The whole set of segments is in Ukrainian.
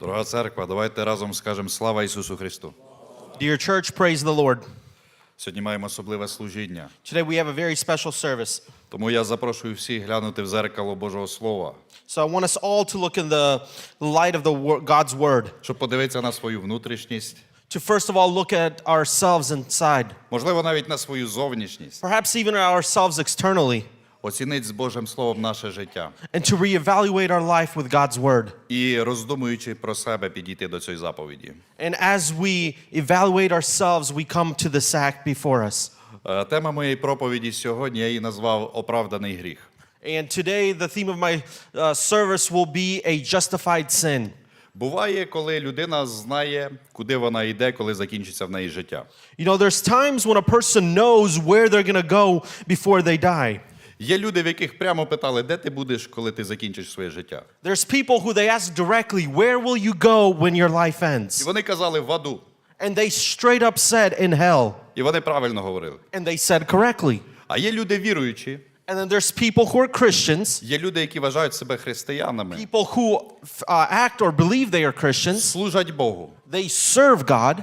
Дорога церква, давайте разом скажемо слава Ісусу Христу. Dear church, praise the Lord. Сьогодні маємо особливе служіння. Today we have a very special service. Тому я запрошую всіх глянути в зеркало Божого Слова, So I want us all to look in the light of the wor- God's word. щоб подивитися на свою внутрішність, To first of all look at ourselves inside, можливо, навіть на свою зовнішність, perhaps even ourselves externally, оцінити з Божим Словом наше життя and to reevaluate our life with God's word. і, роздумуючи про себе, підійти до цієї заповіді. And as we evaluate ourselves, we come to this act before us. Е, Тема моєї проповіді сьогодні я її назвав Оправданий гріх. And today, the theme of my uh, service will be a justified sin. Буває, коли людина знає, куди вона йде, коли закінчиться в неї життя. You know, there's times when a person knows where they're going to go before they die. Є люди, в яких прямо питали, де ти будеш, коли ти закінчиш своє життя. There's people who they ask directly, Where will you go when your life І ends? вони казали в аду. And they straight up said, In hell. І вони правильно говорили. And they said correctly. А є люди віруючі, And then there's people who are Christians, є люди, які вважають себе християнами, people who uh, act or believe they are Christians, служать Богу. they serve God,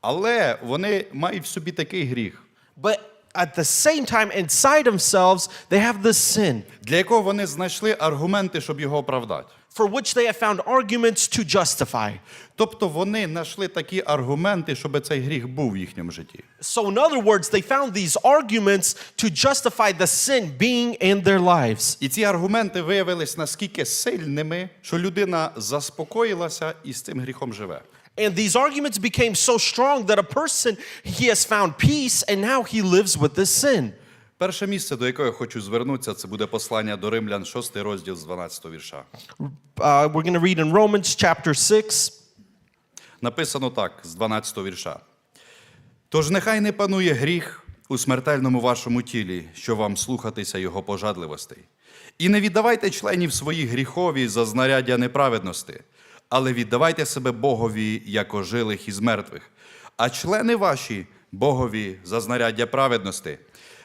Але вони мають в собі такий гріх, but at the same time, inside themselves, they have this sin для якого вони знайшли аргументи, щоб його оправдати. for which they have found arguments to justify. Тобто вони знайшли такі аргументи, щоб цей гріх був в їхньому житті. So, in other words, they found these arguments to justify the sin being in their lives. І ці аргументи виявились наскільки сильними, що людина заспокоїлася і з цим гріхом живе. And these arguments became so strong that a person he has found peace and now he lives with this sin. Перше місце, до якого я хочу звернутися, це буде послання до Римлян, 6 розділ з 12 вірша. Uh, we're going to read in Romans chapter 6, Написано так, з 12 вірша. Тож нехай не панує гріх у смертельному вашому тілі, що вам слухатися його пожадливостей. І не віддавайте членів своїх гріхові за знаряддя неправедності, але віддавайте себе Богові, як ожилих із мертвих, а члени ваші Богові за знаряддя праведності.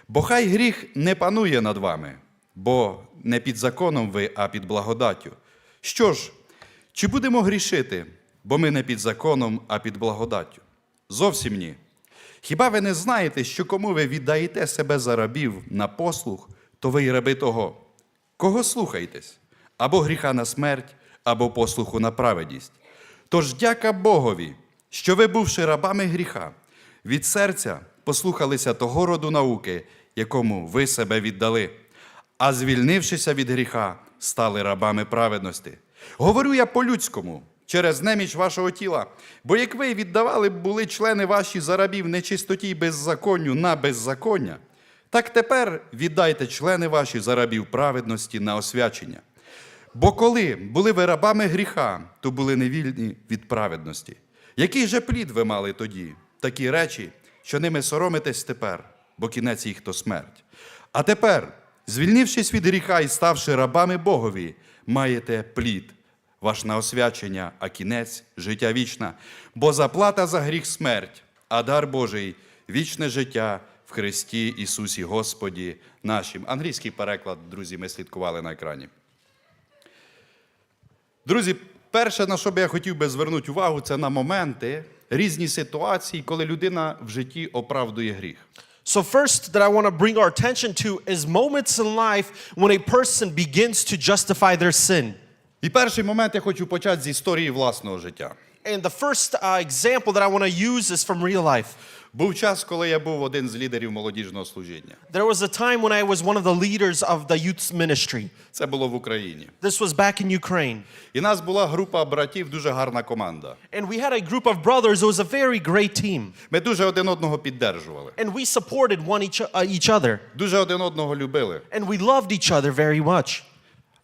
Бо хай гріх не панує над вами, бо не під законом ви, а під благодаттю. Що ж, чи будемо грішити, бо ми не під законом, а під благодаттю? Зовсім ні. Хіба ви не знаєте, що кому ви віддаєте себе за рабів на послуг, то ви й раби того? Кого слухаєтесь? Або гріха на смерть, або послуху на праведність. Тож дяка Богові, що ви, бувши рабами гріха, від серця послухалися того роду науки, якому ви себе віддали, а звільнившися від гріха, стали рабами праведності. Говорю я по-людському, через неміч вашого тіла. Бо як ви віддавали були члени ваші за рабів нечистоті й беззаконню на беззаконня, так тепер віддайте члени ваші за рабів праведності на освячення. Бо коли були ви рабами гріха, то були невільні від праведності. Який же плід ви мали тоді? Такі речі, що ними соромитесь тепер, бо кінець їх то смерть. А тепер, звільнившись від гріха і ставши рабами Богові, маєте плід, ваш на освячення, а кінець життя вічна. Бо заплата за гріх смерть, а дар Божий вічне життя в Христі Ісусі Господі нашим. Англійський переклад, друзі, ми слідкували на екрані. Друзі, перше, на що би я хотів би звернути увагу, це на моменти, різні ситуації, коли людина в житті оправдує гріх. So, first, that I want to bring our attention to is moments in life when a person begins to justify their sin. І перший момент я хочу почати з історії власного життя. And the first uh, example that I want to use is from real life. Був час, коли я був один з лідерів молодіжного служіння. There was a time when I was one of the leaders of the youth ministry. Це було в Україні. This was back in Ukraine. І нас була група братів, дуже гарна команда. And we had a group of brothers. It was a very great team. Ми дуже один одного піддержували, And we supported one each, uh, each other. дуже один одного любили. And we loved each other very much.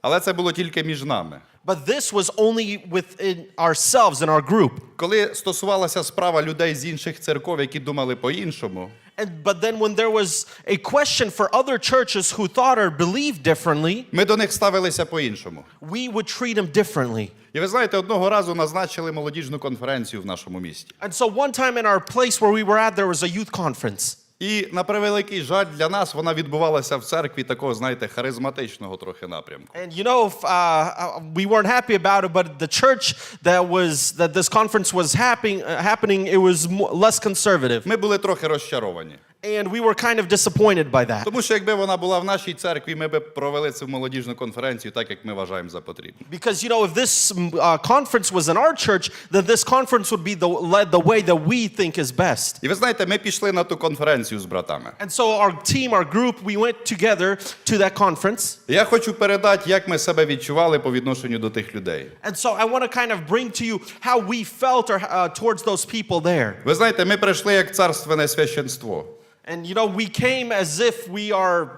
Але це було тільки між нами. But this was only within ourselves, in our group. Коли стосувалася справа людей з інших церков, які думали по-іншому, And, but then when there was a question for other churches who thought or believed differently, ми до них ставилися по-іншому. we would treat them differently. І ви знаєте, одного разу назначили молодіжну конференцію в нашому місті. And so one time in our place where we were at, there was a youth conference. І на превеликий жаль для нас вона відбувалася в церкві такого, знаєте, харизматичного трохи напрямку. And you know, uh, uh, we weren't happy about it, but the church that was that this conference was happening, uh, happening, it was less conservative, Ми були трохи розчаровані. and we were kind of disappointed by that. Тому що якби вона була в нашій церкві, ми б провели цю молодіжну конференцію так, як ми вважаємо за потрібне. Because you know, if this mm, uh, conference was in our church, then this conference would be the, led the way that we think is best. І ви знаєте, ми пішли на ту конференцію з братами. And so our team, our group, we went together to that conference. Я хочу передати, як ми себе відчували по відношенню до тих людей. And so I want to kind of bring to you how we felt or, uh, towards those people there. Ви знаєте, ми прийшли як царственне священство. And you know, we came as if we are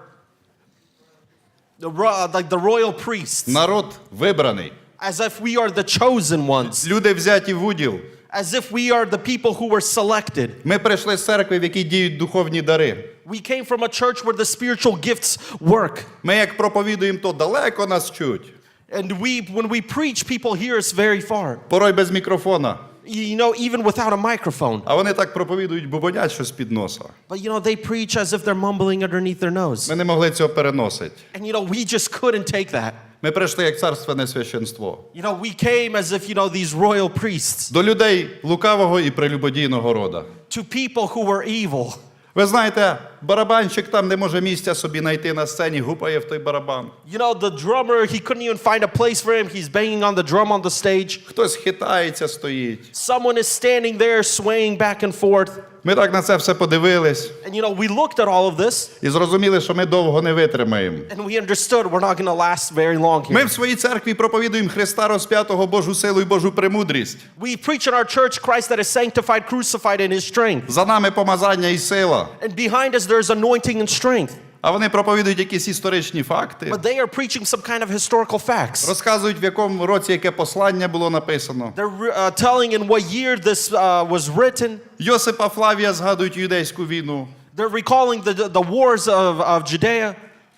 the, ro- uh, like the royal priests, Народ вибраний. as if we are the chosen ones, Люди взяті в уділ. as if we are the people who were selected. Ми прийшли з церкви, в якій діють духовні дари. We came from a church where the spiritual gifts work. Ми як проповідуємо, то далеко нас чуть. And we, when we preach, people hear us very far. Порой без мікрофона. You know, even without a microphone. А вони так проповідують, бубонять щось під носа. But you know, they preach as if they're mumbling underneath their nose. Ми не могли цього переносити. And you know, we just couldn't take that. Ми прийшли як царственне священство. You know, we came as if, you know, these royal priests До людей лукавого і прелюбодійного рода. to people who were evil. Ви знаєте, барабанщик там не може місця собі знайти на сцені, гупає в той барабан. You know, the drummer, he couldn't even find a place for him. He's banging on the drum on the stage. Хтось хитається, стоїть. Someone is standing there swaying back and forth. Ми так на це все подивились And you know, we looked at all of this і зрозуміли, що ми довго не витримаємо. and we understood we're not going to last very long Ми в своїй церкві проповідуємо Христа розп'ятого, Божу силу і Божу премудрість. We preach in our church Christ that is sanctified, crucified in his strength. За нами помазання і сила. And behind us there's anointing and strength. А вони проповідують якісь історичні факти, But they are preaching some kind of historical facts. розказують, в якому році яке послання було написано. They're uh, telling in what year this uh, was written. Йосипа Флавія згадують юдейську війну. They're recalling the, the wars of, of Judea.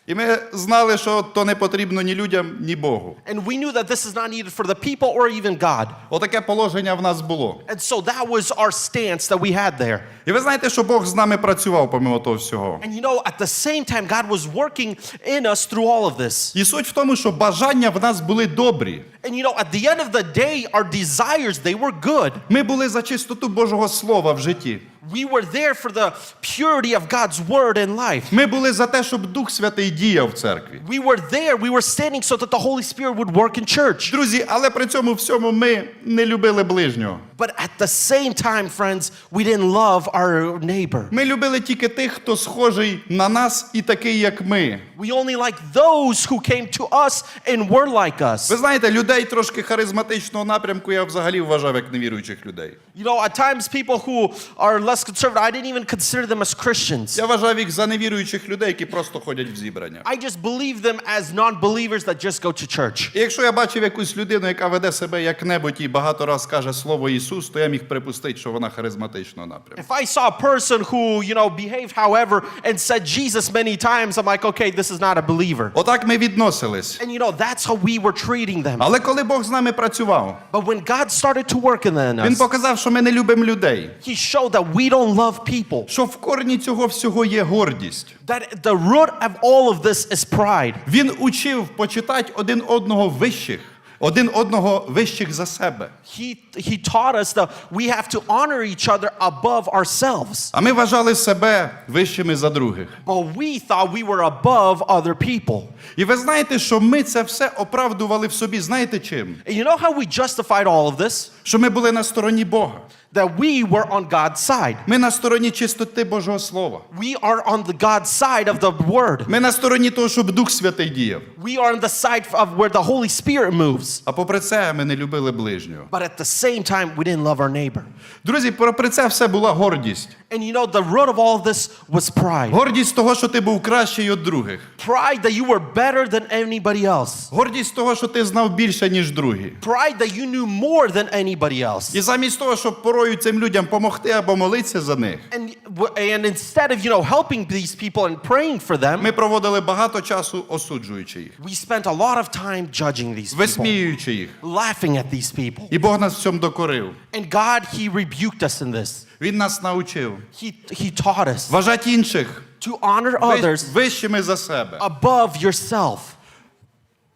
І ми знали, що то не потрібно ні людям, ні Богу. And we knew that this is not needed for the people or even God. Отаке положення в нас було. And so that was our stance that we had there. І ви знаєте, що Бог з нами працював помимо того всього. And you know, at the same time, God was working in us through all of this. І суть в тому, що бажання в нас були добрі. And you know, at the end of the day, our desires, they were good. Ми були за чистоту Божого Слова в житті. We were there for the purity of God's word and life. Ми були за те, щоб Дух Святий діяв в церкві. We were there, we were standing so that the Holy Spirit would work in church. Друзі, але при цьому всьому ми не любили ближнього. But at the same time, friends, we didn't love our neighbor. Ми любили тільки тих, хто схожий на нас і такий, як ми. We only liked those who came to us and were like Ви знаєте, людей трошки харизматичного напрямку я взагалі вважав як невіруючих людей. You know, at times people who are less conservative, I didn't even consider them as Christians. Я вважав їх за невіруючих людей, які просто ходять в зібрання. I just believe them as non-believers that just go to church. І якщо я бачив якусь людину, яка веде себе як-небудь і багато раз каже слово Ісус, то я міг припустити, що вона харизматичного напрямку. If I saw a person who, you know, behaved however and said Jesus many times, I'm like, okay, this is not a believer. Отак ми відносились. And you know, that's how we were treating them. Але коли Бог з нами працював, But when God started to work in Він us, показав, що ми не любимо людей. He showed that we don't love people. Що в корні цього всього є гордість. That the root of all of this is pride. Він учив почитати один одного вищих, один одного вищих за себе. He, he taught us that we have to honor each other above ourselves. А ми вважали себе вищими за других. But we thought we were above other people. І ви знаєте, що ми це все оправдували в собі, знаєте чим? And you know how we justified all of this? Що ми були на стороні Бога. That we were on God's side. Ми на стороні чистоти Божого Слова. We are on the God's side of the word. Ми на стороні того, щоб Дух Святий діяв. We are on the side of where the Holy Spirit moves. А попри це ми не любили ближнього. But at the same time, we didn't love our neighbor. Друзі, попри це все була гордість. And you know, the root of all this was pride. Гордість того, що ти був кращий від других. Pride that you were better than anybody else. Гордість того, що ти знав більше, ніж другі. Pride that you knew more than anybody else. І замість того, щоб порою цим людям допомогти або молитися за них, And, and instead of, you know, helping these people and praying for them, ми проводили багато часу осуджуючи їх, we spent a lot of time judging these people, висміюючи їх. laughing at these people. І Бог нас в цьому докорив. And God, He rebuked us in this. Він нас навчив. He, he taught us Вважати інших to honor others вищими за себе. above yourself.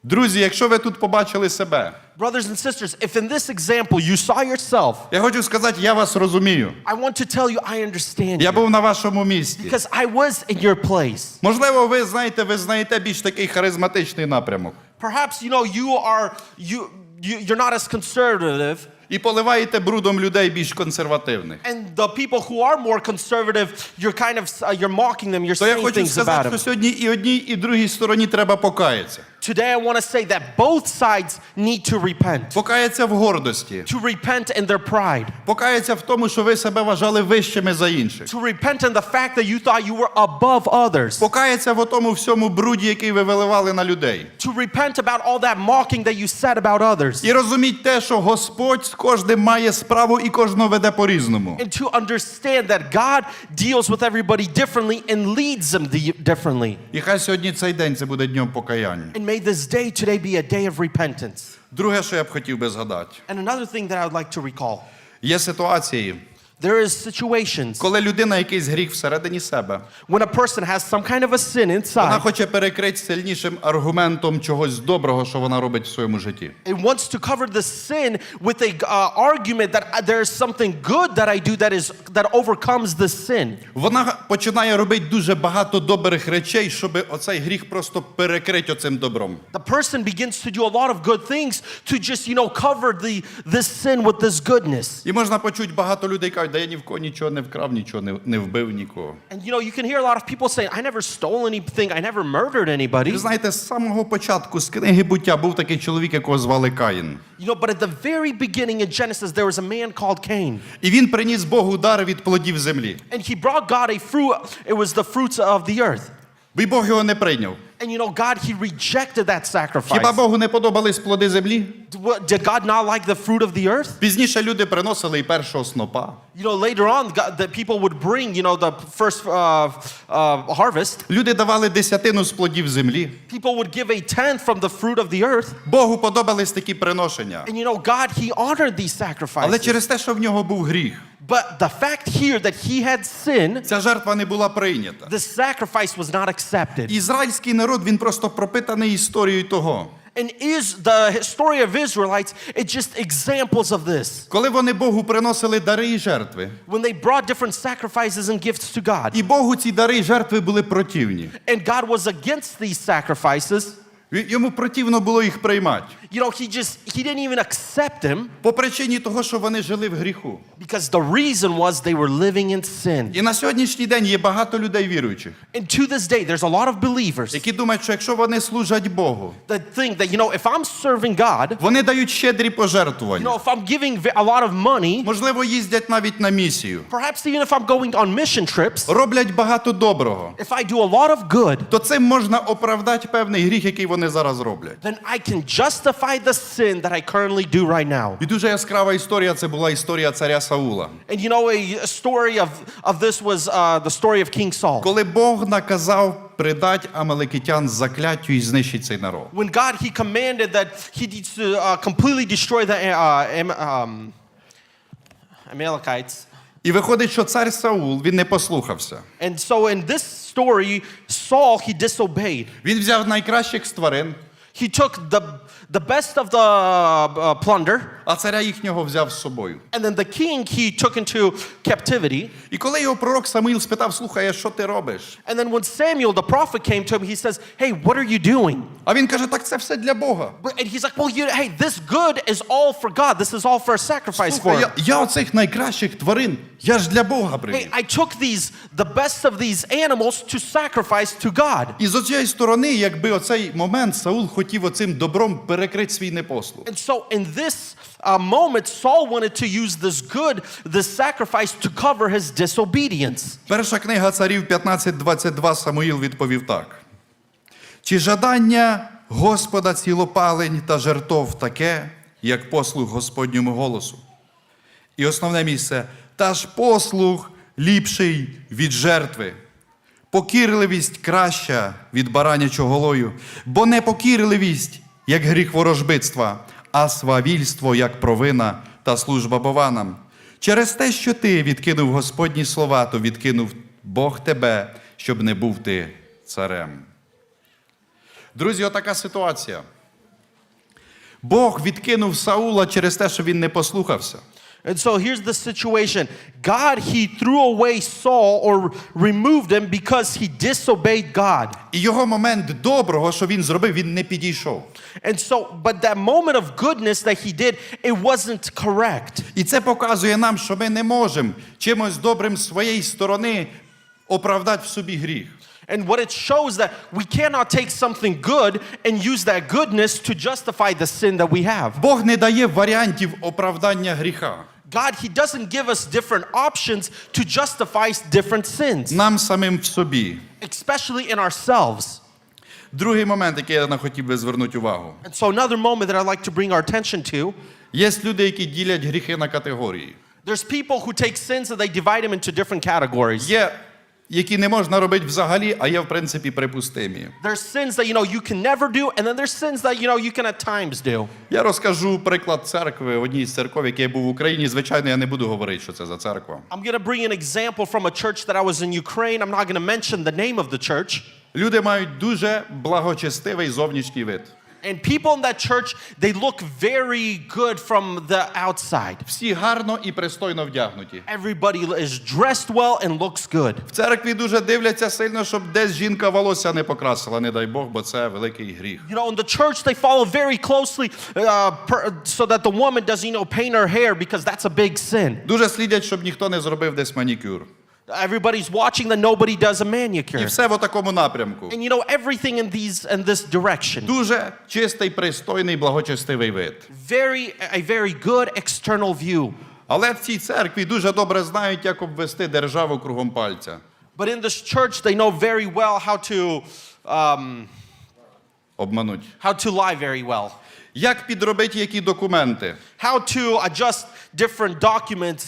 Друзі, якщо ви тут побачили себе, Brothers and sisters, if in this example you saw yourself, я хочу сказати, я вас розумію. I want to tell you I understand Я you. був на вашому місці. Because I was in your place. Можливо, ви знаєте, ви знаєте більш такий харизматичний напрямок. Perhaps you know you are you, you you're not as conservative І поливаєте брудом людей більш консервативних. and the people who are more conservative you're kind of uh, you're mocking them you're То я saying хочу things about сказати, them. що сьогодні і одній, і другій стороні треба покаятися. Today I want to say that both sides need to repent. Покаятися в гордості. To repent in their pride. Покаятися в тому, що ви себе вважали вищими за інших. To repent in the fact that you thought you were above others. Покаятися в тому всьому бруді, який ви виливали на людей. To repent about all that mocking that you said about others. І розуміть те, що Господь з кожним має справу і кожного веде по-різному. And to understand that God deals with everybody differently and leads them differently. І хай сьогодні цей день це буде днем покаяння. And may this day today be a day of repentance. Друге, що я б хотів би згадати, And another thing that I would like to recall є ситуації, there is situations коли людина якийсь гріх всередині себе, when a person has some kind of a sin вона inside хоче перекрити сильнішим аргументом чогось доброго, що вона робить в своєму житті. and wants to cover the sin with a uh, argument that uh, there is something good that I do that is that overcomes the sin. Вона починає робити дуже багато добрих речей, щоб оцей гріх просто перекрити оцим добром. The person begins to do a lot of good things to just, you know, cover the this sin with this goodness. І можна почути багато людей кажуть, да я ні в кого нічого не вкрав, нічого не, не вбив нікого. And you know, you can hear a lot of people saying, I never stole anything, I never murdered anybody. Ви знаєте, з самого початку, з книги буття, був такий чоловік, якого звали Каїн. You know, but at the very beginning in Genesis, there was a man called Cain. І він приніс Богу дар від плодів землі. And he brought God a fruit, it was the fruits of the earth. Бо Бог його не прийняв. And you know, God, he rejected that sacrifice. Хіба Богу не подобались плоди землі? Did God not like the fruit of the earth? Пізніше люди приносили і першого снопа. You know, later on, God, the people would bring, you know, the first uh, uh, harvest. Люди давали десятину з плодів землі. People would give a tenth from the fruit of the earth. Богу подобались такі приношення. And you know, God, he honored these sacrifices. Але через те, що в нього був гріх, But the fact here that he had sin, ця жертва не була прийнята. the sacrifice was not accepted. Ізраїльський народ він просто пропитаний історією того. And is the story of Israelites, it's just examples of this. Коли вони Богу приносили дари і жертви, When they brought different sacrifices and gifts to God. і Богу ці дари і жертви були противні. And God was against these sacrifices. Йому противно було їх приймати. You know, he just he didn't even accept them По причині того, що вони жили в гріху. because the reason was they were living in sin. І на сьогоднішній день є багато людей віруючих, And to this day, there's a lot of believers які думають, що якщо вони служать Богу, that think that, you know, if I'm serving God, вони дають щедрі you know, if I'm giving a lot of money, Можливо, їздять навіть на місію, perhaps even if I'm going on mission trips, роблять багато доброго. if I do a lot of good, То цим можна оправдати певний гріх, який вони зараз роблять. then I can justify the sin that I currently do right now. І дуже яскрава історія це була історія царя Саула. And you know, a story of, of this was uh, the story of King Saul. Коли Бог наказав придати амалекитян закляттю і знищити цей народ. When God, He commanded that He needs to uh, completely destroy the uh, um, Amalekites. І виходить, що цар Саул він не послухався. And so in this story, Saul, he disobeyed. Він взяв найкращих з тварин, He took the, the best of the uh, plunder, а царя їхнього взяв з собою. and then the king he took into captivity. І коли його пророк Самуїл спитав, слухай, а що ти робиш? And then when Samuel, the prophet, came to him, he says, Hey, what are you doing? А він каже, так це все для Бога. But- And he's like, Well, you, hey, this good is all for God. This is all for a sacrifice for я, я оцих найкращих тварин, я ж для Бога привів. Hey, I took these, the best of these animals to sacrifice to God. І з оцієї сторони, якби оцей момент Саул хотів оцим добром перекрити свій непослух. And so in this uh, moment, Saul wanted to use this good, this sacrifice to cover his disobedience. Перша книга царів 15.22 Самуїл відповів так. Чи жадання Господа цілопалень та жертов таке, як послух Господньому голосу? І основне місце та ж послух ліпший від жертви. Покірливість краща від баранячого голою, бо не покірливість, як гріх ворожбитства, а свавільство, як провина та служба бованам. Через те, що ти відкинув Господні слова, то відкинув Бог тебе, щоб не був ти царем. Друзі, отака ситуація. Бог відкинув Саула через те, що він не послухався. And so here's the situation God, He threw away Saul or removed him because he disobeyed God. І його момент доброго, що він зробив, він не підійшов. And so, but that moment of goodness that he did, it wasn't correct. І це показує нам, що ми не можемо чимось добрим з своєї сторони оправдати в собі гріх. And what it shows that we cannot take something good and use that goodness to justify the sin that we have. Бог не дає варіантів оправдання гріха. God, He doesn't give us different options to justify different sins, Нам самим в собі. especially in ourselves. Другий момент, який я хотів би звернути увагу. And so, another moment that I'd like to bring our attention to Є люди, які ділять гріхи на категорії. there's people who take sins and they divide them into different categories. Є, Які не можна робити взагалі, а є, в принципі, припустимі. There's sins that you know you can never do, and then there's sins that you know you can at times do. Я розкажу приклад церкви, одній з церков, який я був в Україні. Звичайно, я не буду говорити, що це за церква. I'm gonna bring an example from a church that I was in Ukraine. I'm not gonna mention the name of the church. Люди мають дуже благочестивий зовнішній вид. And people in that church, they look very good from the outside. Всі гарно і пристойно вдягнуті. Everybody is dressed well and looks good. В церкві дуже дивляться сильно, щоб десь жінка волосся не покрасила, не дай Бог, бо це великий гріх. You know, in the church, they follow very closely uh, per, so that the woman doesn't, you know, paint her hair because that's a big sin. Дуже слідять, щоб ніхто не зробив десь манікюр. Everybody's watching that nobody does a І manicure. все в такому напрямку. And you know, everything in these in this direction. Дуже чистий, пристойний, благочестивий вид. Very a very good external view. Але в цій церкві дуже добре знають, як обвести державу кругом пальця. But in this church, they know very well how to um, Обмануть. how to lie very well, Як підробити які документи? how to adjust different documents,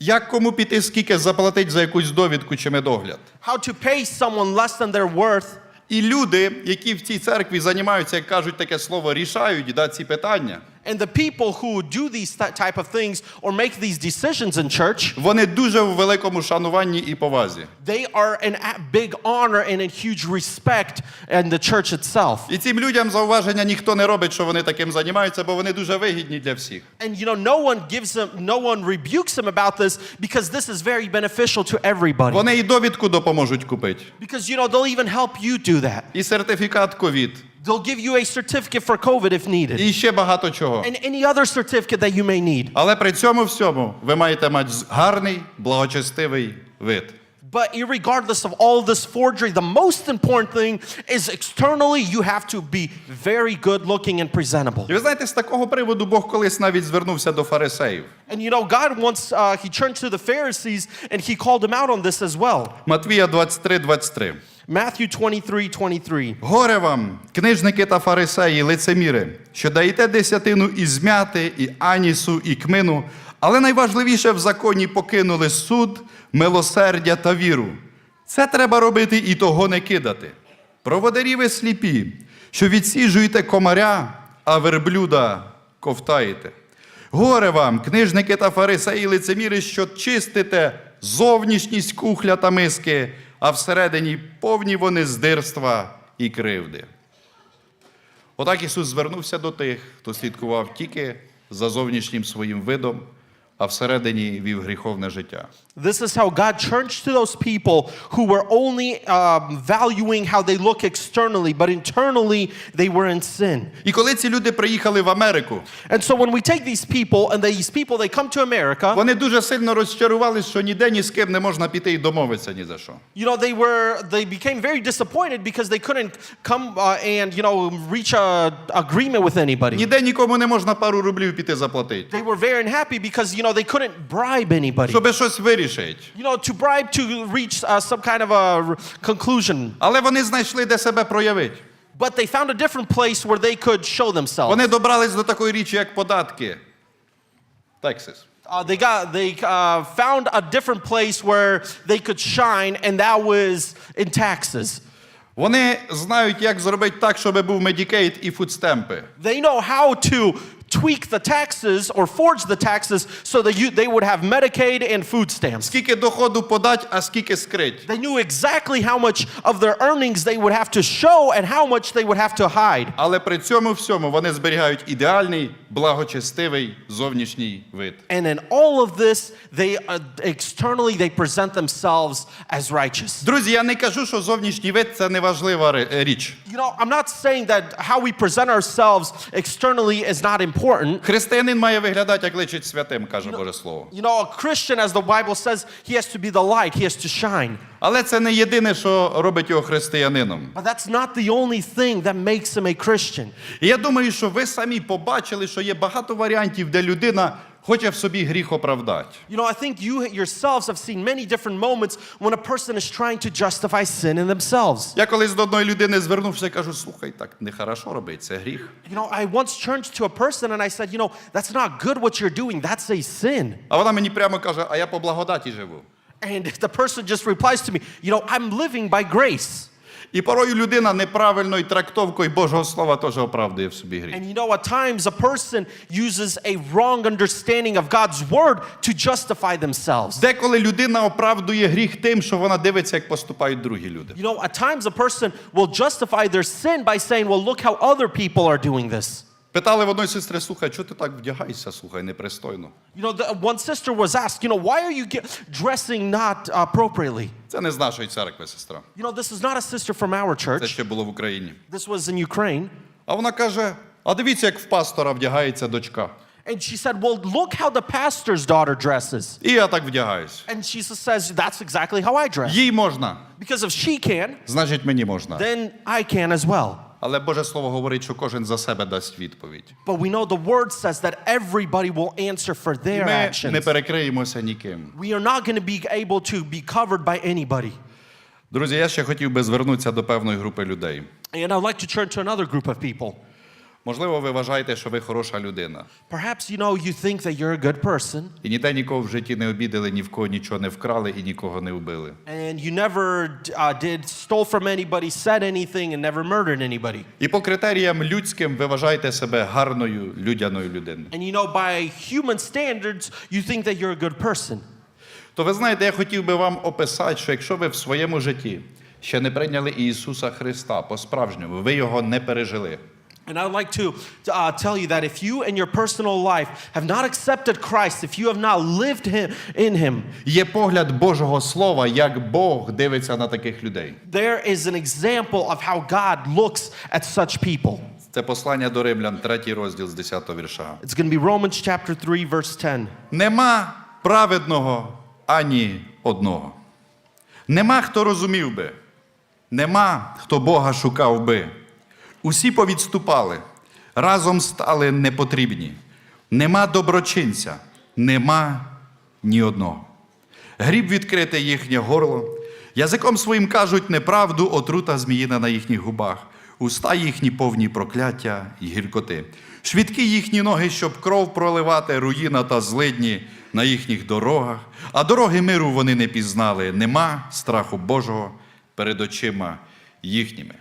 Як кому піти, скільки заплатить за якусь довідку чи медогляд? how to pay someone less than their worth. І люди, які в цій церкві займаються, як кажуть таке слово, рішають да, ці питання, And the people who do these type of things or make these decisions in church, вони дуже в великому шануванні і повазі. they are in a big honor and in huge respect in the church itself. І цим людям зауваження ніхто не робить, що вони таким займаються, бо вони дуже вигідні для всіх. And you know, no one gives them, no one rebukes them about this because this is very beneficial to everybody. Вони і довідку допоможуть купити, Because you know, they'll even help you do that. і сертифікат ковід, They'll give you a certificate for COVID if needed, і ще багато чого. and any other certificate that you may need. Але при цьому всьому ви маєте мати гарний, благочестивий вид. But irregardless of all this forgery, the most important thing is externally you have to be very good looking and presentable. І ви знаєте, з такого приводу Бог колись навіть звернувся до фарисеїв. And you know, God once uh, he turned to the Pharisees and he called them out on this as well. Матвія 23, 23. Matthew 23, 23. Горе вам, книжники та фарисеї, лицеміри, що даєте десятину із м'яти, і анісу, і кмину, але найважливіше в законі покинули суд, милосердя та віру. Це треба робити і того не кидати. Проводарі ви сліпі, що відсіжуєте комаря, а верблюда ковтаєте. Горе вам, книжники та фарисеї, лицеміри, що чистите зовнішність кухля та миски, а всередині повні вони здирства і кривди. Отак Ісус звернувся до тих, хто слідкував тільки за зовнішнім своїм видом, а всередині вів гріховне життя. This is how God turned to those people who were only um, valuing how they look externally, but internally they were in sin. І коли ці люди приїхали в Америку, And so when we take these people and these people they come to America, вони дуже сильно розчарувалися, що ніде ні з ким не можна піти і домовитися ні за що. you know they were they became very disappointed because they couldn't come uh, and you know reach a agreement with anybody. Ніде нікому не можна пару рублів піти заплатити. They were very unhappy because you know they couldn't bribe anybody. Щоб щось вирішити. You know to bribe to reach uh, some kind of a r- conclusion. Але вони знайшли, де себе проявити. But they found a different place where they could show themselves. Вони добрались до такої річі, як податки. Texas. Uh, they got they uh, found a different place where they could shine, and that was in taxes. Вони знають, як зробити так, щоб був Medicaid і фудстемпи. They know how to tweak the taxes or forge the taxes so that you, they would have Medicaid and food stamps. Скільки доходу подать, а скільки скрить. They knew exactly how much of their earnings they would have to show and how much they would have to hide. Але при цьому всьому вони зберігають ідеальний, благочестивий зовнішній вид. And in all of this, they uh, externally they present themselves as righteous. Друзі, я не кажу, що зовнішній вид це неважлива ри- е, річ. You know, I'm not saying that how we present ourselves externally is not important. Християнин має виглядати, як личить святим, каже Боже Слово. You know, a Christian, as the Bible says, he has to be the light, he has to shine. Але це не єдине, що робить його християнином. But that's not the only thing that makes him a Christian. І я думаю, що ви самі побачили, що є багато варіантів, де людина хоче в собі гріх оправдати. You know, I think you yourselves have seen many different moments when a person is trying to justify sin in themselves. Я колись до одної людини звернувся і кажу: слухай, так нехорошо робить, це гріх. You know, I once turned to a person and I said, you know, that's not good what you're doing, that's a sin. А вона мені прямо каже: а я по благодаті живу. And the person just replies to me, you know, I'm living by grace. І порою людина неправильною трактовкою Божого Слова теж оправдує в собі гріх. And you know, at times a person uses a wrong understanding of God's word to justify themselves. Деколи людина оправдує гріх тим, що вона дивиться, як поступають другі люди. You know, at times a person will justify their sin by saying, well, look how other people are doing this. Питали в одної сестри, слухай, чого ти так вдягаєшся, слухай, непристойно. You know, the, one sister was asked, you know, why are you get, dressing not appropriately? Це не з нашої церкви, сестра. You know, this is not a sister from our Це church. ще було в Україні. This was in Ukraine. А вона каже: а дивіться, як в пастора вдягається дочка. And she said, well, look how the pastor's daughter dresses. І я так вдягаюсь. And she says, that's exactly how I dress. Їй можна, Because if she can, значить мені можна. then I can as well. Але Боже Слово говорить, що кожен за себе дасть відповідь. But we know the word says that everybody will answer for their Ми не actions. перекриємося ніким. We are not going to be able to be covered by anybody. Друзі, я ще хотів би звернутися до певної групи людей. And I'd like to turn to another group of people. Можливо, ви вважаєте, що ви хороша людина. Perhaps you know you think that you're a good person І ніде нікого в житті не обідали, ні в кого нічого не вкрали і нікого не вбили. and you never uh, did stole from anybody, said anything, and never murdered anybody. І по критеріям людським ви вважаєте себе гарною людяною людиною. And you know, by human standards, you think that you're a good person. То ви знаєте, я хотів би вам описати, що якщо ви в своєму житті ще не прийняли Ісуса Христа по-справжньому, ви його не пережили. And I'd like to uh, tell you that if you in your personal life have not accepted Christ, if you have not lived him, in Him, Є погляд Божого Слова, як Бог дивиться на таких людей. there is an example of how God looks at such people. Це послання до римлян, третій розділ з 10 вірша. It's going to be Romans chapter 3, verse 10. Нема праведного ані одного. Нема хто розумів би, нема хто Бога шукав би. Усі повідступали, разом стали непотрібні. Нема доброчинця, нема ні одного. Гріб відкрите їхнє горло, язиком своїм кажуть неправду, отрута зміїна на їхніх губах, уста їхні повні прокляття і гіркоти. Швидкі їхні ноги, щоб кров проливати, руїна та злидні на їхніх дорогах, а дороги миру вони не пізнали, нема страху Божого перед очима їхніми.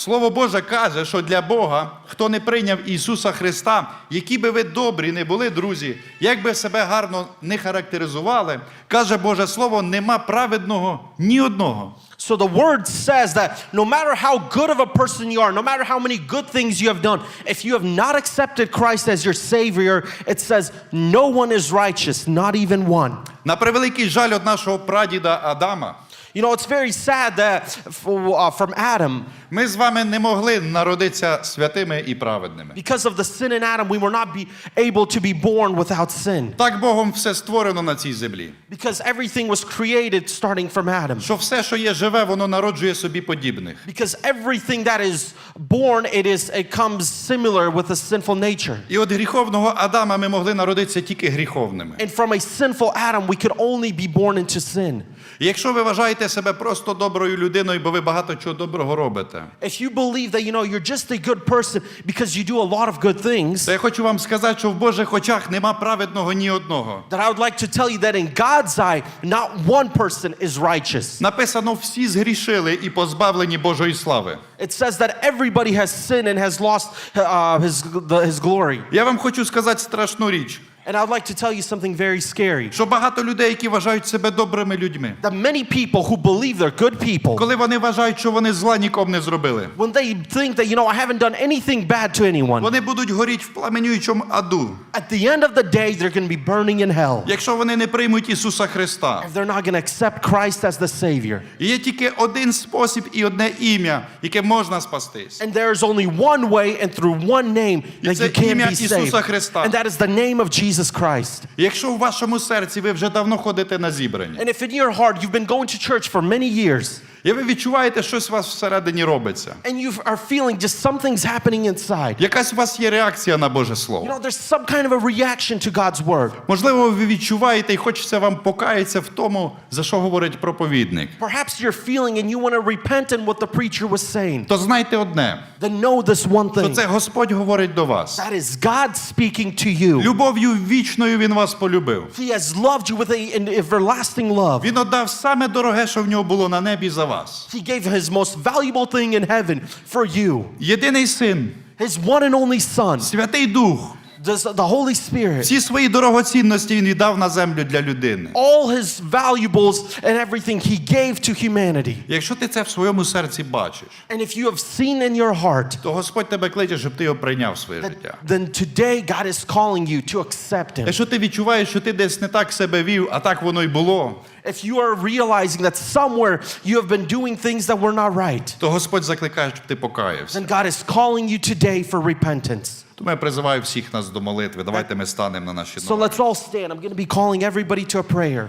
Слово Боже каже, що для Бога, хто не прийняв Ісуса Христа, які би ви добрі не були, друзі, як би себе гарно не характеризували, каже Боже Слово, нема праведного ні одного. So the word says that no matter how good of a person you are, no matter how many good things you have done, if you have not accepted Christ as your Savior, it says no one is righteous, not even one. На превеликий жаль від нашого прадіда Адама, You know, it's very sad that f- uh, from Adam, ми з вами не могли народитися святими і праведними. because of the sin in Adam, we were not be able to be born without sin. Так Богом все створено на цій землі. Because everything was created starting from Adam. Що все, що є живе, воно народжує собі подібних. Because everything that is born, it is it comes similar with a sinful nature. І від гріховного Адама ми могли народитися тільки гріховними. And from a sinful Adam, we could only be born into sin. І якщо ви вважаєте себе просто доброю людиною, бо ви багато чого доброго робите, if you believe that you know you're just a good person because you do a lot of good things, то я хочу вам сказати, що в Божих очах нема праведного ні одного. that I would like to tell you that in God's eye, not one person is righteous. Написано, всі згрішили і позбавлені Божої слави. It says that everybody has sinned and has lost uh, his, the, his glory. Я вам хочу сказати страшну річ, And I'd like to tell you something very scary. що багато людей, які вважають себе добрими людьми, That many people who believe they're good people, коли вони вважають, що вони зла нікому не зробили, when they think that, you know, I haven't done anything bad to anyone, вони будуть горіти в пламенюючому аду, at the end of the day, they're going to be burning in hell. якщо вони не приймуть Ісуса Христа. If they're not going to accept Christ as the Savior. І є тільки один спосіб і одне ім'я, яке можна спастись. And there is only one way and through one name that це you can ім'я be Ісуса saved. Христа. And that is the name of Jesus Christ. Якщо в вашому серці ви вже давно ходите на зібрання, And if in your heart you've been going to church for many years і ви відчуваєте, щось у вас всередині робиться, and you are feeling just something's happening inside, якась у вас є реакція на Боже you know, there's some kind of a reaction to God's word. Можливо, ви відчуваєте і хочеться вам покаятися в тому, за що говорить проповідник. Perhaps you're feeling and you want to repent in what the preacher was saying. То знайте одне, Then know this one що thing. це Господь говорить до вас. That is God speaking to you. Любов'ю вічною Він вас полюбив. He has loved you with a- an everlasting love. Він отдав саме дороге, що в нього було на небі за вас. He gave his most valuable thing in heaven for you. Єдиний син, His one and only Son, Святий Дух, the, the Holy Spirit. всі свої дорогоцінності він віддав на землю для людини. All his valuables and everything he gave to humanity. Якщо ти це в своєму серці бачиш, And if you have seen in your heart, то Господь тебе кличе, щоб ти його прийняв в своє життя. then today God is calling you to accept him. Якщо ти відчуваєш, що ти десь не так себе вів, а так воно й було, If you are realizing that somewhere you have been doing things that were not right, то Господь закликає, щоб ти покаявся. then God is calling you today for repentance. Тому я призиваю всіх нас до молитви. Давайте ми станемо на наші So ноги. let's all stand. I'm going to be calling everybody to a prayer.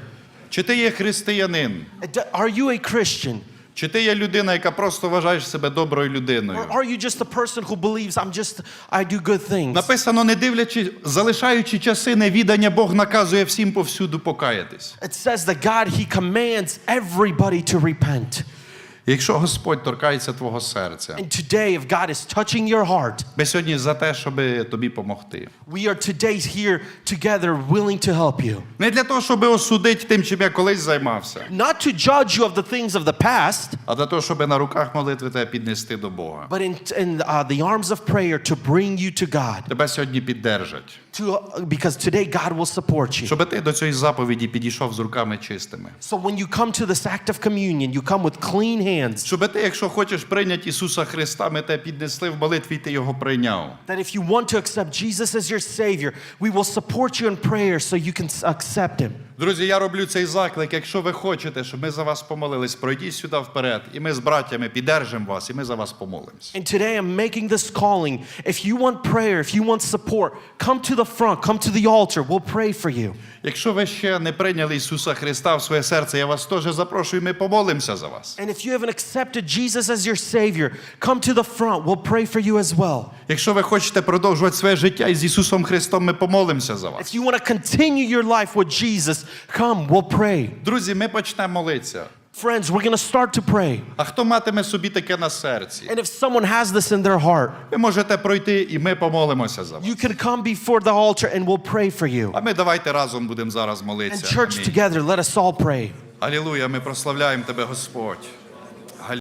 Чи ти є християнин? Are you a Christian? Чи ти є людина, яка просто вважаєш себе доброю Or людиною? are you just a person who believes I'm just, I do good things? Написано, не дивлячи, залишаючи часи невідання, Бог наказує всім повсюду покаятись. It says that God, He commands everybody to repent. Якщо Господь торкається твого серця, And today, if God is touching your heart, ми сьогодні за те, щоб тобі допомогти. we are today here together willing to help you. Не для того, щоб осудити тим, чим я колись займався, Not to judge you of the things of the past, а для того, щоб на руках молитви тебе піднести до Бога. but in, in uh, the arms of prayer to bring you to God. Тебе сьогодні піддержать, To, because today God will support you. щоб ти до цієї заповіді підійшов з руками чистими. So when you come to this act of communion, you come with clean hands. Щоб ти, якщо хочеш прийняти Ісуса Христа, ми тебе піднесли в молитві, і ти його прийняв. That if you want to accept Jesus as your Savior, we will support you in prayer so you can s- accept Him. Друзі, я роблю цей заклик. Якщо ви хочете, щоб ми за вас помолились, пройдіть сюди вперед, і ми з братями піддержимо вас, і ми за вас помолимось. And today I'm making this calling. If you want prayer, if you want support, come to the front, come to the altar. We'll pray for you. Якщо ви ще не прийняли Ісуса Христа в своє серце, я вас теж запрошую, ми помолимося за вас. And if you haven't accepted Jesus as your Savior, come to the front. We'll pray for you as well. Якщо ви хочете продовжувати своє життя із Ісусом Христом, ми помолимося за вас. If you want to continue your life with Jesus, come, we'll pray. Друзі, ми почнемо молитися. Friends, we're going to start to pray. А хто матиме собі таке на серці? And if someone has this in their heart, Ви можете пройти, і ми помолимося за вас. you can come before the altar and we'll pray for you. А ми давайте разом будемо зараз молитися. And church together, let us all pray. Алілуя, ми прославляємо тебе, Господь.